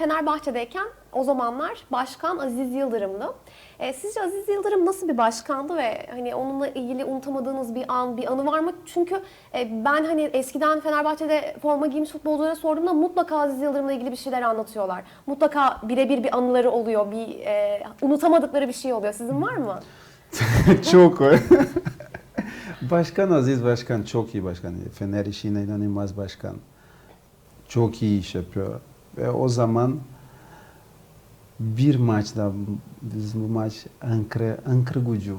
Fenerbahçe'deyken o zamanlar başkan Aziz Yıldırım'dı. E, sizce Aziz Yıldırım nasıl bir başkandı ve hani onunla ilgili unutamadığınız bir an, bir anı var mı? Çünkü e, ben hani eskiden Fenerbahçe'de forma giymiş futbolculara sorduğumda mutlaka Aziz Yıldırım'la ilgili bir şeyler anlatıyorlar. Mutlaka birebir bir anıları oluyor, bir e, unutamadıkları bir şey oluyor. Sizin var mı? çok. başkan Aziz Başkan çok iyi başkan. Fener işine inanılmaz başkan. Çok iyi iş yapıyor. Ve o zaman bir maçta biz bu maç Ankara, Ankara gücü.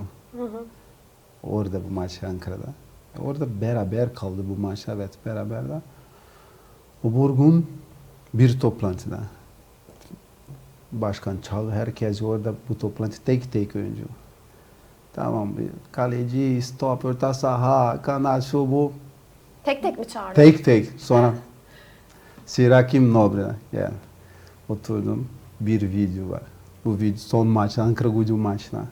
Orada bu maç Ankara'da. Orada beraber kaldı bu maç. Evet beraber de. O Borgun bir toplantıda. Başkan çal herkes orada bu toplantı tek tek oyuncu. Tamam kaleci, stop, orta saha, kanat, şu bu. Tek tek mi çağırdı? Tek tek. Sonra Sirakim Nobre. Yani oturdum. Bir video var. Bu video son maç, Ankara gücü maçına.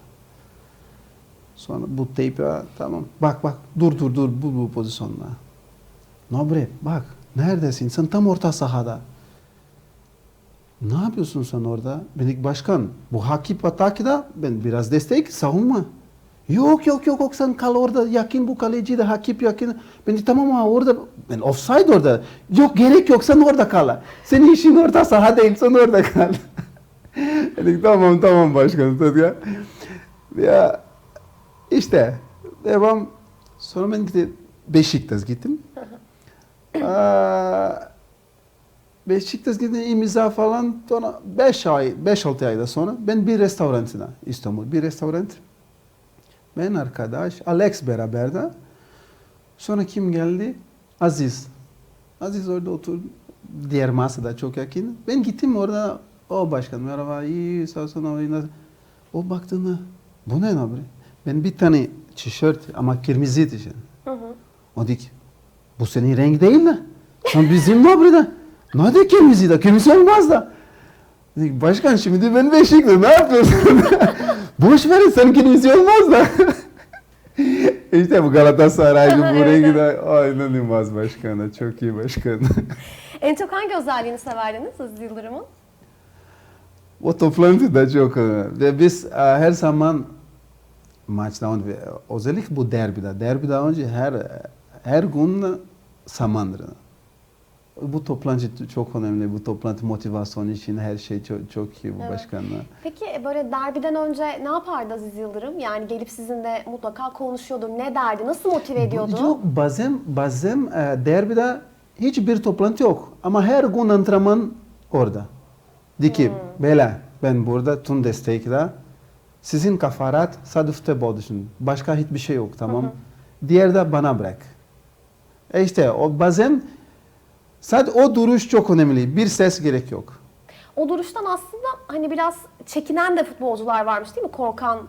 Sonra bu tape tamam. Bak bak dur dur dur bu bu pozisyonda. Nobre bak neredesin? Sen tam orta sahada. Ne yapıyorsun sen orada? Benik başkan bu Hakip Atak'da ben biraz destek savunma. Yok yok yok yok sen kal orada yakın bu kaleci de Hakip yakın. Ben de tamam ama orada ben offside orada. Yok gerek yok sen orada kal. Senin işin orta saha değil sen orada kal. Dedik tamam tamam başkanım ya. Ya işte devam. Sonra ben gittim Beşiktaş gittim. Aa, Beşiktaş gittim imza falan sonra 5 ay 5-6 ayda sonra ben bir restorantına İstanbul bir restoran ben arkadaş Alex beraber de sonra kim geldi Aziz Aziz orada oturdu diğer masada çok yakın ben gittim orada o başkan merhaba iyi sağ olsun o baktığında bu ne abi ben bir tane tişört ama kırmızı tişört Hı hı. o dedi ki, bu senin renk değil mi? Sen bizim ne burada? Ne de kırmızı da? Kırmızı olmaz da. Başkan şimdi ben Beşiktaş ne yapıyorsun? Boş verin sen kırmızı olmaz da. işte bu Galatasaray'ın bu Evet, rengi de Ay, inanılmaz başkanı. Çok iyi başkan. En çok hangi özelliğini severdiniz Aziz Yıldırım'ın? o toplantı da çok. Ve biz e, her zaman maçtan önce özellikle bu derbide. Derbiden önce her her gün zamandır. Bu toplantı çok önemli. Bu toplantı motivasyon için her şey çok, çok iyi bu Evet. başkanla. Peki e, böyle derbiden önce ne yapardı Aziz Yıldırım? Yani gelip sizinle mutlaka konuşuyordu. Ne derdi? Nasıl motive ediyordu? Yok bazen bazen e, derbide hiçbir toplantı yok. Ama her gün antrenman orada. De ki bela ben burada tüm destekle sizin kafarat sadece futbol düşün. Başka hiçbir şey yok tamam. Diğer de bana bırak. E işte o bazen sadece o duruş çok önemli. Bir ses gerek yok. O duruştan aslında hani biraz çekinen de futbolcular varmış değil mi? Korkan.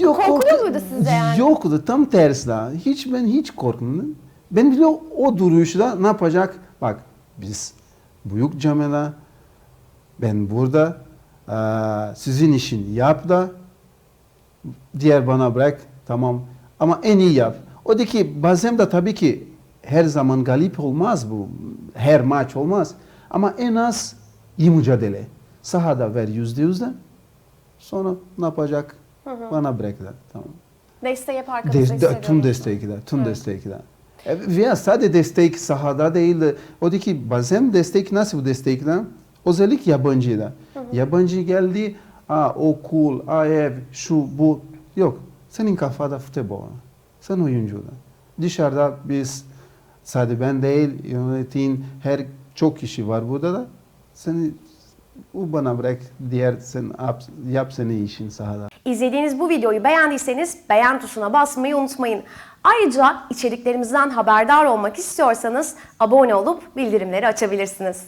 Yok, Korkuyor korku- muydu sizde yani? Yoktu tam tersi la. Hiç ben hiç korkmadım. Ben biliyorum o duruşla ne yapacak? Bak biz büyük camela ben burada sizin işin yap da diğer bana bırak tamam ama en iyi yap. O da ki bazen de tabii ki her zaman galip olmaz bu. Her maç olmaz. Ama en az iyi mücadele. Sahada ver yüzde yüzde. Sonra ne yapacak? Bana bırak da. Tamam. Desteği hep arkanızda Des, tüm musunuz? destekler, tüm Evet. destekler. E, Veya sadece destek sahada değil de, o da ki bazen destek nasıl bu destekler? Özellikle yabancıda. Yabancı geldi, aa okul, aa ev, şu bu. Yok, senin kafada futbol. Sen oyuncu da. Dışarıda biz, sadece ben değil, yönetim, her çok kişi var burada da. Seni bu bana bırak, diğer sen yap, yap senin işin sahada. İzlediğiniz bu videoyu beğendiyseniz beğen tuşuna basmayı unutmayın. Ayrıca içeriklerimizden haberdar olmak istiyorsanız abone olup bildirimleri açabilirsiniz.